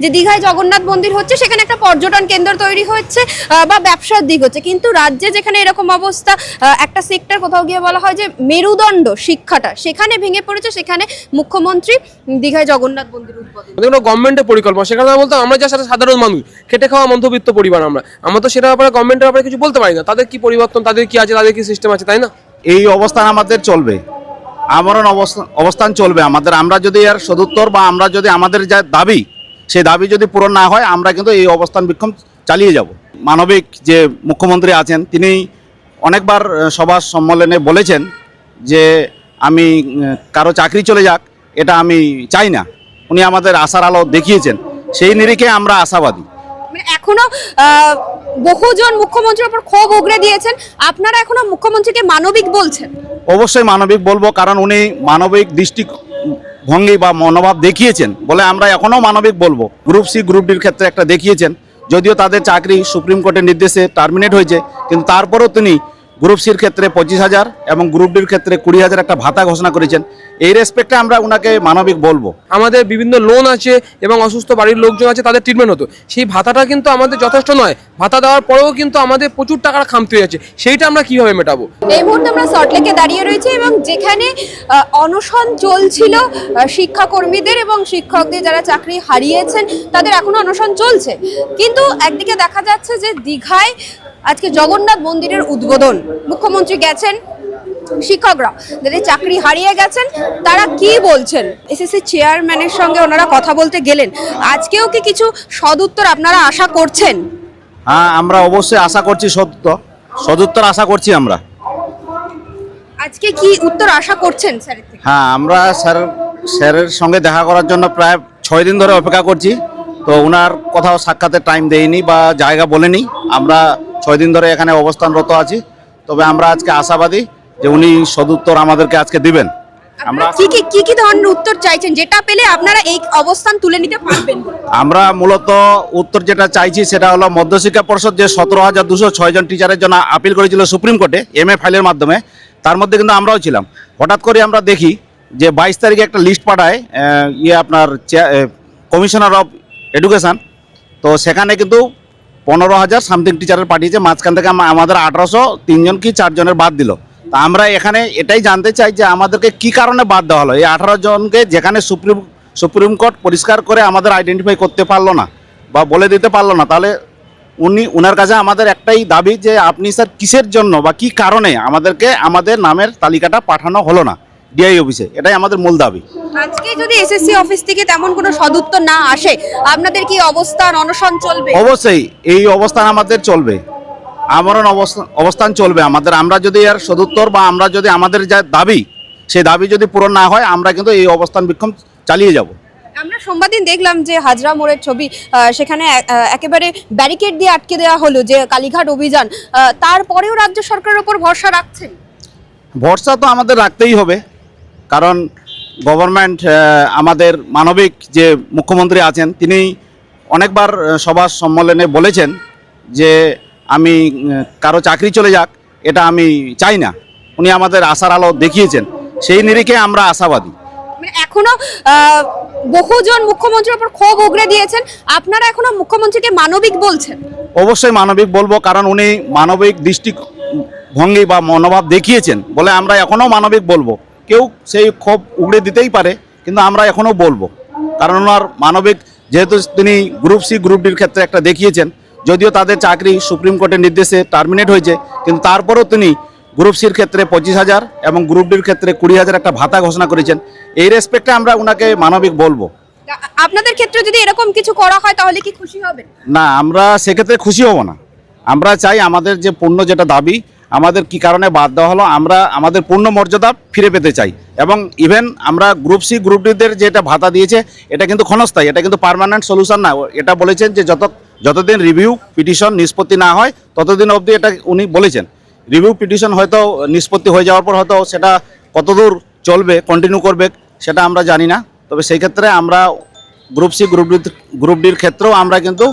যে দীঘায় জগন্নাথ মন্দির হচ্ছে সেখানে একটা পর্যটন কেন্দ্র তৈরি হচ্ছে বা ব্যবসার দিক হচ্ছে। কিন্তু রাজ্যে যেখানে এরকম অবস্থা একটা সেক্টর কোথাও গিয়ে বলা হয় যে মেরুদণ্ড শিক্ষাটা সেখানে ভেঙে পড়েছে সেখানে মুখ্যমন্ত্রী দীঘায় জগন্নাথ মন্দির উদ্বোধন গভর্নমেন্টের পরিকল্পনা সেখানে বলতাম আমরা যা সাধারণ মানুষ খেটে খাওয়া মধ্যবিত্ত পরিবার আমরা আমরা তো সেটা ব্যাপারে গভর্নমেন্টের ব্যাপারে কিছু বলতে পারি না। তাদের কি পরিবর্তন তাদের কি আছে তাদের কি সিস্টেম আছে তাই না? এই অবস্থান আমাদের চলবে। আমরণ অবস্থান অবস্থান চলবে। আমাদের আমরা যদি এর সদুত্তর বা আমরা যদি আমাদের যা দাবি সেই দাবি যদি পূরণ না হয় আমরা কিন্তু এই অবস্থান বিক্ষোভ চালিয়ে যাব। মানবিক যে মুখ্যমন্ত্রী আছেন তিনি অনেকবার সভা সম্মেলনে বলেছেন যে আমি কারও চাকরি চলে যাক এটা আমি চাই না। উনি আমাদের আশার আলো দেখিয়েছেন। সেই নিরিখে আমরা আশাবাদী। মানে এখনও বহুজন মুখ্যমন্ত্রীর উপর ক্ষোভ উগরে দিয়েছেন। আপনারা এখনও মুখ্যমন্ত্রীকে মানবিক বলছেন? অবশ্যই মানবিক বলব কারণ উনি মানবিক দৃষ্টি ভঙ্গি বা মনোভাব দেখিয়েছেন, বলে আমরা এখনও মানবিক বলব। গ্রুপ সি, গ্রুপ ডির ক্ষেত্রে একটা দেখিয়েছেন, যদিও তাদের চাকরি সুপ্রিম কোর্টের নির্দেশে টার্মিনেট হয়েছে, কিন্তু তারপরও তিনি গ্রুপ সির ক্ষেত্রে পঁচিশ হাজার এবং গ্রুপ ডির ক্ষেত্রে কুড়ি হাজার একটা ভাতা ঘোষণা করেছেন। এই রেসপেক্টে আমরা ওনাকে মানবিক বলব। আমাদের বিভিন্ন লোন আছে এবং অসুস্থ বাড়ির লোকজন আছে তাদের ট্রিটমেন্ট হতো। সেই ভাতাটা কিন্তু আমাদের যথেষ্ট নয়। ভাতা দেওয়ার পরেও কিন্তু আমাদের প্রচুর টাকার খামতি হয়ে যাচ্ছে। সেইটা আমরা কীভাবে মেটাবো? এই মুহূর্তে আমরা সল্টলেকে দাঁড়িয়ে রয়েছি এবং যেখানে অনশন চলছিল শিক্ষাকর্মীদের এবং শিক্ষকদের যারা চাকরি হারিয়েছেন তাদের এখনও অনশন চলছে। কিন্তু একদিকে দেখা যাচ্ছে যে দীঘায় আজকে জগন্নাথ মন্দিরের উদ্বোধন। মুখ্যমন্ত্রী গেছেন শিক্ষকরা। যাদের চাকরি হারিয়ে গেছেন তারা কি বলছেন? এসএসসি চেয়ারম্যানের সঙ্গে ওনারা কথা বলতে গেলেন। আজকেও কি কিছু সদুত্তর আপনারা আশা করছেন? হ্যাঁ আমরা অবশ্যই আশা করছি সদুত্তর। সদুত্তর আশা করছি আমরা। আজকে কি উত্তর আশা করছেন স্যারের থেকে? হ্যাঁ আমরা স্যার স্যারের সঙ্গে দেখা করার জন্য প্রায় ছয় দিন ধরে অপেক্ষা করছি। তো ওনার কোথাও সাক্ষাতের টাইম দেয়নি বা জায়গা বলেনি। আমরা ছয় দিন ধরে এখানে অবস্থানরত আছি। তবে আমরা আজকে আশাবাদী যে উনি সদুত্তর আমাদেরকে আজকে দিবেন। আমরা কি কি কি কি ধরনের উত্তর চাইছেন? যেটা পেলে আপনারা এই অবস্থান তুলে নিতে পারবেন। আমরা মূলত উত্তর যেটা চাইছি সেটা হলো মধ্যশিক্ষা পর্ষদ যে সতেরো হাজার দুশো ছয় জন টিচারের জন্য আপিল করেছিল সুপ্রিম কোর্টে এম এ ফাইলের মাধ্যমে তার মধ্যে কিন্তু আমরাও ছিলাম। হঠাৎ করে আমরা দেখি যে বাইশ তারিখে একটা লিস্ট পাঠায় ইয়ে আপনার কমিশনার অফ এডুকেশন তো সেখানে কিন্তু পনেরো হাজার সামথিং টিচারের পাঠিয়েছে। মাঝখান থেকে আমাদের আঠারোশো, তিনজন কি চারজনের বাদ দিল। তা আমরা এখানে এটাই জানতে চাই যে আমাদেরকে কি কারণে বাদ দেওয়া হলো। এই আঠারো জনকে যেখানে সুপ্রিম সুপ্রিম কোর্ট পরিষ্কার করে আমাদের আইডেন্টিফাই করতে পারল না বা বলে দিতে পারল না, তাহলে উনি উনার কাছে আমাদের একটাই দাবি যে আপনি স্যার কিসের জন্য বা কি কারণে আমাদেরকে আমাদের নামের তালিকাটা পাঠানো হলো না। ডিআই অফিসে এটাই আমাদের মূল দাবি। আজকে যদি এসএসসি অফিস থেকে তেমন কোনো সদুত্তর না আসে আপনাদের কি অবস্থান অনশন চলবে? অবশ্যই এই অবস্থান আমাদের চলবে। আমরণ অবস্থান অবস্থান চলবে। আমাদের আমরা যদি আর সদুত্তর বা আমরা যদি আমাদের যা দাবি সেই দাবি যদি পূরণ না হয় আমরা কিন্তু এই অবস্থান বিক্ষোভ চালিয়ে যাব। আমরা সোমবার দিন দেখলাম যে হাজরা মোড়ের ছবি সেখানে একেবারে ব্যারিকেড দিয়ে আটকে দেওয়া হলো যে কালীঘাট অভিযান। তারপরেও রাজ্য সরকারের উপর ভরসা রাখছেন? ভরসা তো আমাদের রাখতেই হবে। কারণ গভর্নমেন্ট আমাদের মানবিক যে মুখ্যমন্ত্রী আছেন তিনি অনেকবার সভা সম্মেলনে বলেছেন যে আমি কারও চাকরি চলে যাক এটা আমি চাই না। উনি আমাদের আশার আলো দেখিয়েছেন। সেই নিরিখে আমরা আশাবাদী। মানে এখনও বহুজন মুখ্যমন্ত্রীর উপর ক্ষোভ উগরে দিয়েছেন। আপনারা এখনও মুখ্যমন্ত্রীকে মানবিক বলছেন? অবশ্যই মানবিক বলব কারণ উনি মানবিক দৃষ্টিভঙ্গি বা মনোভাব দেখিয়েছেন বলে আমরা এখনও মানবিক বলব। কেউ সেই ক্ষোভ উগড়ে দিতেই পারে কিন্তু আমরা এখনও বলব। কারণ ওনার মানবিক যেহেতু তিনি গ্রুপ সি গ্রুপ ডির ক্ষেত্রে একটা দেখিয়েছেন যদিও তাদের চাকরি সুপ্রিম কোর্টের নির্দেশে টার্মিনেট হয়েছে কিন্তু তারপরেও তিনি গ্রুপ সির ক্ষেত্রে পঁচিশ হাজার এবং গ্রুপ ডির ক্ষেত্রে কুড়ি হাজার একটা ভাতা ঘোষণা করেছেন। এই রেসপেক্টে আমরা ওনাকে মানবিক বলব। আপনাদের ক্ষেত্রে যদি এরকম কিছু করা হয় তাহলে কি খুশি হবেন? না আমরা সেক্ষেত্রে খুশি হব না। আমরা চাই আমাদের যে পূর্ণ যেটা দাবি আমাদের কি কারণে বাদ দেওয়া হলো? আমরা আমাদের পূর্ণ মর্যাদা ফিরে পেতে চাই। এবং ইভেন আমরা গ্রুপ সি গ্রুপ ডিদের যেটা ভাতা দিয়েছে, এটা কিন্তু ক্ষণস্থায়ী, এটা কিন্তু পার্মানেন্ট সলিউশন না। এটা বলেছেন যে যত যতদিন রিভিউ পিটিশন নিষ্পত্তি না হয়, ততদিন অবধি এটা উনি বলেছেন। রিভিউ পিটিশন হয়তো নিষ্পত্তি হয়ে যাওয়ার পর হয়তো সেটা কতদূর চলবে কন্টিনিউ করবে, সেটা আমরা জানি না। তবে সেই ক্ষেত্রে আমরা group C group D group ডির ক্ষেত্রেও আমরা কিন্তু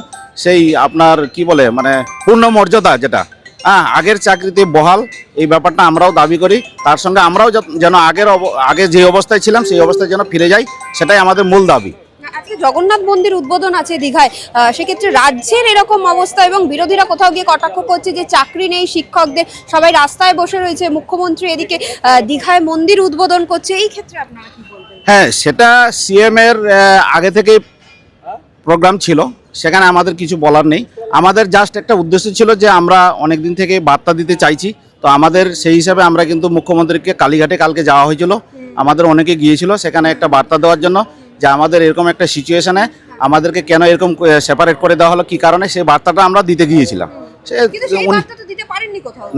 সেই আপনার কি বলে মানে পূর্ণ মর্যাদা যেটা হ্যাঁ আগের চাকরিতে বহাল। এই ব্যাপারটা আমরাও দাবি করি। তার সঙ্গে আমরাও যেন আগের আগে যে অবস্থায় ছিলাম সেই অবস্থায় যেন ফিরে যাই সেটাই আমাদের মূল দাবি। আজকে জগন্নাথ মন্দির উদ্বোধন আছে দীঘায়। সেক্ষেত্রে রাজ্যের এরকম অবস্থা এবং বিরোধীরা কোথাও গিয়ে কটাক্ষ করছে যে চাকরি নেই শিক্ষকদের সবাই রাস্তায় বসে রয়েছে মুখ্যমন্ত্রী এদিকে দীঘায় মন্দির উদ্বোধন করছে। এই ক্ষেত্রে আপনারা কি বলবেন? হ্যাঁ সেটা সিএম এর আগে থেকে প্রোগ্রাম ছিল। সেখানে আমাদের কিছু বলার নেই। আমাদের জাস্ট একটা উদ্দেশ্য ছিল যে আমরা অনেক দিন থেকে বার্তা দিতে চাইছি। তো আমাদের সেই হিসাবে আমরা কিন্তু মুখ্যমন্ত্রীকে কালীঘাটে কালকে যাওয়া হয়েছিল। আমাদের অনেকে গিয়েছিল সেখানে একটা বার্তা দেওয়ার জন্য যে আমাদের এরকম একটা সিচুয়েশনে আমাদেরকে কেন এরকম সেপারেট করে দেওয়া হলো কি কারণে? সেই বার্তাটা আমরা দিতে গিয়েছিলাম। সে উনি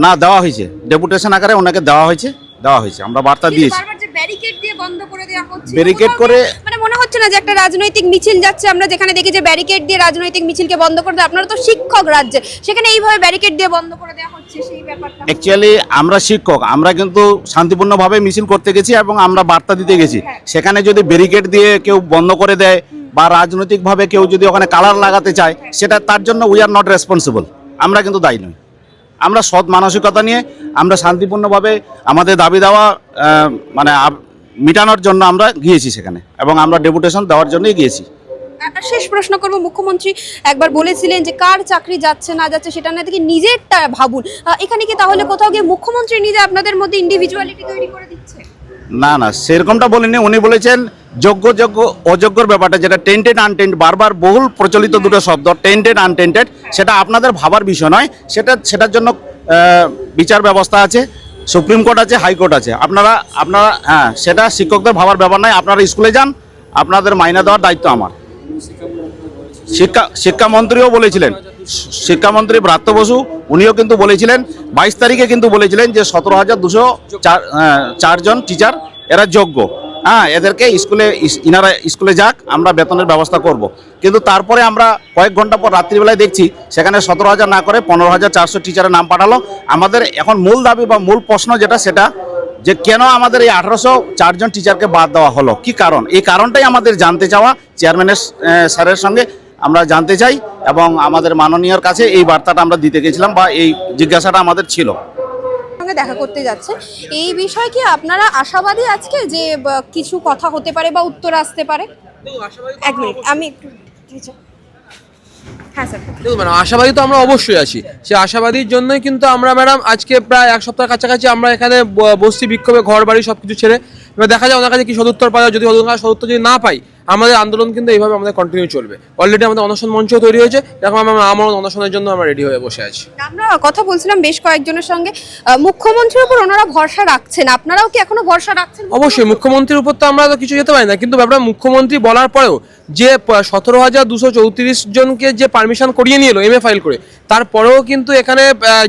না দেওয়া হয়েছে। ডেপুটেশন আকারে ওনাকে দেওয়া হয়েছে দেওয়া হয়েছে। আমরা বার্তা দিয়েছি। ব্যারিকেড করে হচ্ছে না যে একটা রাজনৈতিক মিছিল যাচ্ছে। আমরা যেখানে দেখি যে ব্যারিকেড দিয়ে রাজনৈতিক মিছিলকে বন্ধ করে দেয় আপনারা তো শিক্ষক রাজ্যে। সেখানে এইভাবে ব্যারিকেড দিয়ে বন্ধ করে দেওয়া হচ্ছে সেই ব্যাপারটা অ্যাকচুয়ালি আমরা শিক্ষক আমরা কিন্তু শান্তিপূর্ণভাবে মিছিল করতে গেছি এবং আমরা বার্তা দিতে গেছি। সেখানে যদি ব্যারিকেড দিয়ে কেউ বন্ধ করে দেয় বা রাজনৈতিকভাবে কেউ যদি ওখানে কালার লাগাতে চায় সেটা তার জন্য উই আর নট রেসপন্সিবল আমরা কিন্তু দায়ী নই। আমরা সৎ মানসিকতা নিয়ে আমরা শান্তিপূর্ণভাবে আমাদের দাবি দেওয়া মানে মিটানোর জন্য আমরা গিয়েছি সেখানে এবং আমরা ডেপুটেশন দেওয়ার জন্যই গিয়েছি। একটা শেষ প্রশ্ন করব। মুখ্যমন্ত্রী একবার বলেছিলেন যে কার চাকরি যাচ্ছে না যাচ্ছে সেটা না দেখে নিজেরটা ভাবুন। এখানে কি তাহলে কোথাও গিয়ে মুখ্যমন্ত্রী নিজে আপনাদের মধ্যে ইন্ডিভিজুয়ালিটি তৈরি করে দিচ্ছে? না না সেরকমটা বলেনি। উনি বলেছেন যোগ্য যোগ্য অযোগ্যর ব্যাপারটা যেটা টেন্টেড আনটেন্ট বারবার বহুল প্রচলিত দুটো শব্দ টেন্টেড আনটেন্টেড সেটা আপনাদের ভাবার বিষয় নয়। সেটা সেটার জন্য বিচার ব্যবস্থা আছে। সুপ্রিম কোর্ট আছে হাইকোর্ট আছে। আপনারা আপনারা হ্যাঁ সেটা শিক্ষকদের ভাবার ব্যাপার নয়। আপনারা স্কুলে যান, আপনাদের মাইনা দেওয়ার দায়িত্ব আমার। শিক্ষা, শিক্ষামন্ত্রীও বলেছিলেন, শিক্ষামন্ত্রী ব্রাত্য বসু, উনিও কিন্তু বলেছিলেন, বাইশ তারিখে কিন্তু বলেছিলেন যে সতেরো হাজার দুশো চার চারজন টিচার, এরা যোগ্য। হ্যাঁ এদেরকে স্কুলে ইনারা স্কুলে যাক, আমরা বেতনের ব্যবস্থা করব। কিন্তু তারপরে আমরা কয়েক ঘণ্টা পর রাত্রিবেলায় দেখছি, সেখানে সতেরো হাজার না করে পনেরো হাজার চারশো টিচারের নাম পাঠালো। আমাদের এখন মূল দাবি বা মূল প্রশ্ন যেটা, সেটা যে কেন আমাদের এই আঠারোশো চারজন টিচারকে বাদ দেওয়া হলো? কি কারণ? এই কারণটাই আমাদের জানতে চাওয়া চেয়ারম্যানের স্যারের সঙ্গে আমরা জানতে চাই এবং আমাদের মাননীয়র কাছে এই বার্তাটা আমরা দিতে গেছিলাম বা এই জিজ্ঞাসাটা আমাদের ছিল। সঙ্গে দেখা করতে যাচ্ছে। এই বিষয়ে কি আপনারা আশাবাদী আজকে যে কিছু কথা হতে পারে বা উত্তর আসতে পারে? এক মিনিট আমি একটু হ্যাঁ দেখুন ম্যাডাম আশাবাদী তো আমরা অবশ্যই আছি। সে আশাবাদীর জন্যই কিন্তু আমরা ম্যাডাম আজকে প্রায় এক সপ্তাহের কাছাকাছি আমরা এখানে ব- বসছি বিক্ষোভে ঘর বাড়ি সব কিছু ছেড়ে এবার দেখা যায় ওনার কাছে কি সদুত্তর পাওয়া যায়। যদি ওনার সদুত্তর যদি না পাই আমাদের আন্দোলন কিন্তু এইভাবে আমাদের কন্টিনিউ চলবে। অলরেডি আমাদের অনশন মঞ্চ তৈরি হয়েছে এখন আমরা আমার অনশনের জন্য আমরা রেডি হয়ে বসে আছি। আমরা কথা বলছিলাম বেশ কয়েকজনের সঙ্গে। মুখ্যমন্ত্রীর উপর ওনারা ভরসা রাখছেন আপনারাও কি এখনও ভরসা রাখছেন? অবশ্যই মুখ্যমন্ত্রীর উপর তো আমরা তো কিছু যেতে পারি না কিন্তু ব্যাপারটা মুখ্যমন্ত্রী বলার পরেও যে সতেরো হাজার দুশো চৌত্রিশ জনকে যে পারমিশন করিয়ে নিয়ে এলো এম এ ফাইল করে তারপরেও কিন্তু এখানে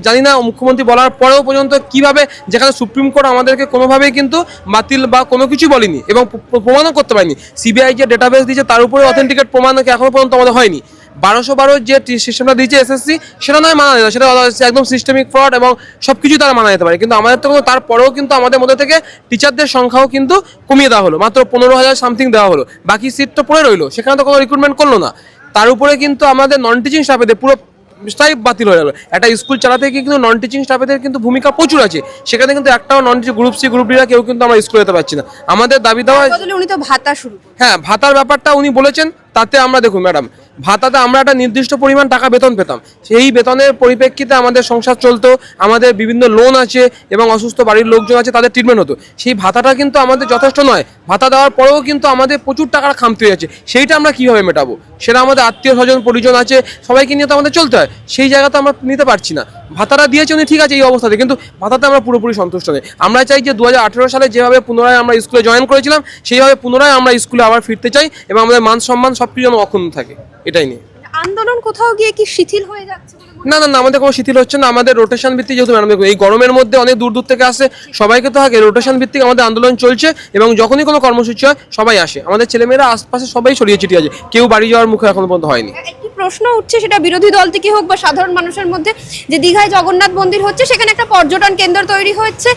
জানি না মুখ্যমন্ত্রী বলার পরেও পর্যন্ত কীভাবে যেখানে সুপ্রিম কোর্ট আমাদেরকে কোনোভাবেই কিন্তু বাতিল বা কোনো কিছু বলেনি এবং প্রমাণও করতে পারেনি। সিবিআই যে ডেটাবেস দিয়েছে তার উপরে অথেন্টিকেট প্রমাণ এখনও পর্যন্ত আমাদের হয়নি। বারোশো বারো যে সিস্টেমটা দিয়েছে এসএসসি সেটা নয় মানা না, সেটা একদম সিস্টেমিক ফ্রড এবং সব কিছু তারা মানা যেতে পারে। কিন্তু আমাদের তো তারপরেও কিন্তু আমাদের মধ্যে থেকে টিচারদের সংখ্যাও কিন্তু কমিয়ে দেওয়া হলো। মাত্র পনেরো হাজার সামথিং দেওয়া হলো। বাকি সিট তো পড়ে রইল সেখানে তো কোনো রিক্রুটমেন্ট করল না। তার উপরে কিন্তু আমাদের নন টিচিং স্টাফেদের পুরো স্থায়ী বাতিল হয়ে গেল। একটা স্কুল চালাতে গিয়ে কিন্তু নন টিচিং স্টাফেদের কিন্তু ভূমিকা প্রচুর আছে। সেখানে কিন্তু একটাও non teaching group C group ডিরা কেউ কিন্তু আমরা স্কুলে যেতে পারছি না। আমাদের দাবি দেওয়া উনি তো ভাতা শুরু। হ্যাঁ ভাতার ব্যাপারটা উনি বলেছেন, তাতে আমরা দেখুন ম্যাডাম, ভাতাতে আমরা একটা নির্দিষ্ট পরিমাণ টাকা বেতন পেতাম। সেই বেতনের পরিপ্রেক্ষিতে আমাদের সংসার চলতো, আমাদের বিভিন্ন লোন আছে এবং অসুস্থ বাড়ির লোকজন আছে, তাদের ট্রিটমেন্ট হতো। সেই ভাতাটা কিন্তু আমাদের যথেষ্ট নয়। ভাতা দেওয়ার পরেও কিন্তু আমাদের প্রচুর টাকার খামতি হয়ে যাচ্ছে। সেইটা আমরা কীভাবে মেটাবো? সেটা আমাদের আত্মীয় স্বজন পরিজন আছে, সবাইকে নিয়ে তো আমাদের চলতে হয়। সেই জায়গাতে আমরা নিতে পারছি না। ভাতাটা দিয়েছে উনি, ঠিক আছে, এই অবস্থাতে। কিন্তু ভাতাতে আমরা পুরোপুরি সন্তুষ্ট নেই। আমরা চাই যে দু হাজার আঠারো সালে যেভাবে পুনরায় আমরা স্কুলে জয়েন করেছিলাম, সেইভাবে পুনরায় আমরা স্কুলে আবার ফিরতে চাই এবং আমাদের মান সম্মান সব কিছু যেন অক্ষুণ্ণ থাকে, এটাই নিয়ে। আন্দোলন কোথাও গিয়ে কি শিথিল হয়ে যাচ্ছে? না না না আমাদের কোনো শিথিল হচ্ছে না আমাদের রোটেশন ভিত্তিক যেহেতু ম্যাডাম দেখুন এই গরমের মধ্যে অনেক দূর দূর থেকে আসে সবাইকে তো থাকে রোটেশন ভিত্তিক আমাদের আন্দোলন চলছে এবং যখনই কোনো কর্মসূচি হয় সবাই আসে। আমাদের ছেলেমেয়েরা আশপাশে সবাই ছড়িয়ে ছিটিয়ে আছে কেউ বাড়ি যাওয়ার মুখে এখনও পর্যন্ত হয়নি। একটি প্রশ্ন উঠছে সেটা বিরোধী দল থেকে হোক বা সাধারণ মানুষের মধ্যে যে দীঘায় জগন্নাথ মন্দির হচ্ছে সেখানে একটা পর্যটন কেন্দ্র তৈরি হচ্ছে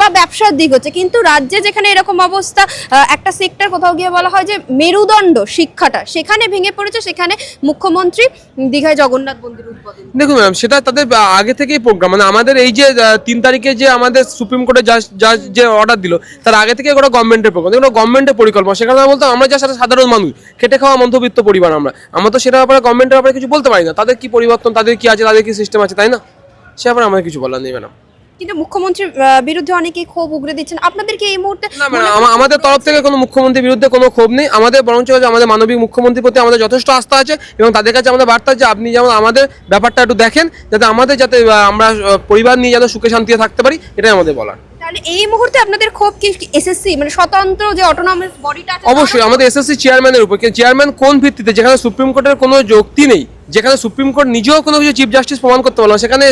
বা ব্যবসার দিক হচ্ছে। কিন্তু রাজ্যে যেখানে এরকম অবস্থা একটা সেক্টর কোথাও গিয়ে বলা হয় যে মেরুদণ্ড শিক্ষাটা সেখানে ভেঙে পড়েছে সেখানে মুখ্যমন্ত্রী দীঘায় জগন্নাথ মন্দির উদ্বোধন দেখুন ম্যাম, সেটা তাদের আগে থেকেই প্রোগ্রাম মানে আমাদের এই যে তিন তারিখে যে আমাদের সুপ্রিম কোর্টে জাজ জাজ যে অর্ডার দিল, তার আগে থেকে ওটা গভর্নমেন্টের প্রোগ্রাম ওটা গভর্নমেন্টের পরিকল্পনা। সেখানে বলতাম আমরা যা সাধারণ মানুষ, খেটে খাওয়া মধ্যবিত্ত পরিবার আমরা আমরা তো সেটা ব্যাপারে গভর্নমেন্টের ব্যাপারে কিছু বলতে পারি না। তাদের কি পরিবর্তন, তাদের কি আছে, তাদের কি সিস্টেম আছে, তাই না? সে ব্যাপারে আমাদের কিছু বলার নেই ম্যাডাম। কিন্তু মুখ্যমন্ত্রীর বিরুদ্ধে অনেকেই ক্ষোভ উগরে দিচ্ছেন। আপনাদের কি এই মুহূর্তে আমাদের তরফ থেকে কোনো মুখ্যমন্ত্রীর বিরুদ্ধে কোনো ক্ষোভ নেই। আমাদের বরঞ্চ আমাদের মানবিক মুখ্যমন্ত্রীর প্রতি আমাদের যথেষ্ট আস্থা আছে এবং তাদের কাছে আমাদের বার্তা যে আপনি যেমন আমাদের ব্যাপারটা একটু দেখেন যাতে আমাদের যাতে আমরা পরিবার নিয়ে যাতে সুখে শান্তিতে থাকতে পারি এটাই আমাদের বলার। তাহলে এই মুহূর্তে আপনাদের ক্ষোভ কি এসএসসি মানে স্বতন্ত্র যে অটোনমাস বডিটা অবশ্যই আমাদের এসএসসি চেয়ারম্যানের উপর চেয়ারম্যান কোন ভিত্তিতে যেখানে সুপ্রিম কোর্টের কোনো যুক্তি নেই যেখানে সুপ্রিম কোর্ট নিজেও কোনো কিছু চিফ জাস্টিস প্রমাণ করতে পারল সেখানে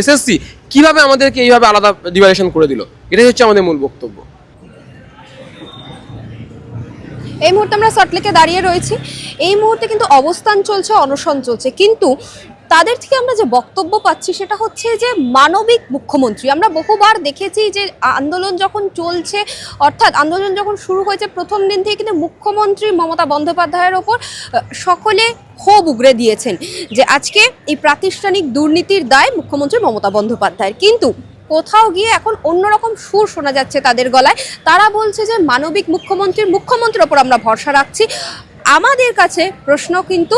এসএসসি কীভাবে আমাদেরকে এইভাবে আলাদা ডিভাইডেশন করে দিল? এটাই হচ্ছে আমাদের মূল বক্তব্য। এই মুহূর্তে আমরা সল্টলেকে দাঁড়িয়ে রয়েছি। এই মুহূর্তে কিন্তু অবস্থান চলছে, অনশন চলছে। কিন্তু তাদের থেকে আমরা যে বক্তব্য পাচ্ছি সেটা হচ্ছে যে মানবিক মুখ্যমন্ত্রী। আমরা বহুবার দেখেছি যে আন্দোলন যখন চলছে, অর্থাৎ আন্দোলন যখন শুরু হয়েছে প্রথম দিন থেকে কিন্তু মুখ্যমন্ত্রী মমতা বন্দ্যোপাধ্যায়ের ওপর সকলে ক্ষোভ উগরে দিয়েছেন যে আজকে এই প্রাতিষ্ঠানিক দুর্নীতির দায় মুখ্যমন্ত্রী মমতা বন্দ্যোপাধ্যায়ের। কিন্তু কোথাও গিয়ে এখন অন্যরকম সুর শোনা যাচ্ছে তাদের গলায়। তারা বলছে যে মানবিক মুখ্যমন্ত্রীর মুখ্যমন্ত্রীর ওপর আমরা ভরসা রাখছি। আমাদের কাছে প্রশ্ন কিন্তু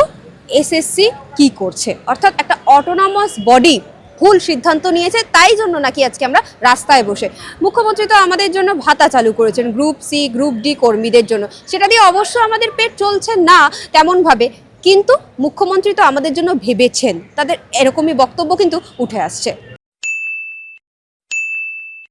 এসএসসি কি করছে? অর্থাৎ একটা অটোনমাস বডি ভুল সিদ্ধান্ত নিয়েছে, তাই জন্য নাকি আজকে আমরা রাস্তায় বসে। মুখ্যমন্ত্রী তো আমাদের জন্য ভাতা চালু করেছেন গ্রুপ সি গ্রুপ ডি কর্মীদের জন্য। সেটা দিয়ে অবশ্য আমাদের পেট চলছে না তেমনভাবে, কিন্তু মুখ্যমন্ত্রী তো আমাদের জন্য ভেবেছেন। তাদের এরকমই বক্তব্য কিন্তু উঠে আসছে।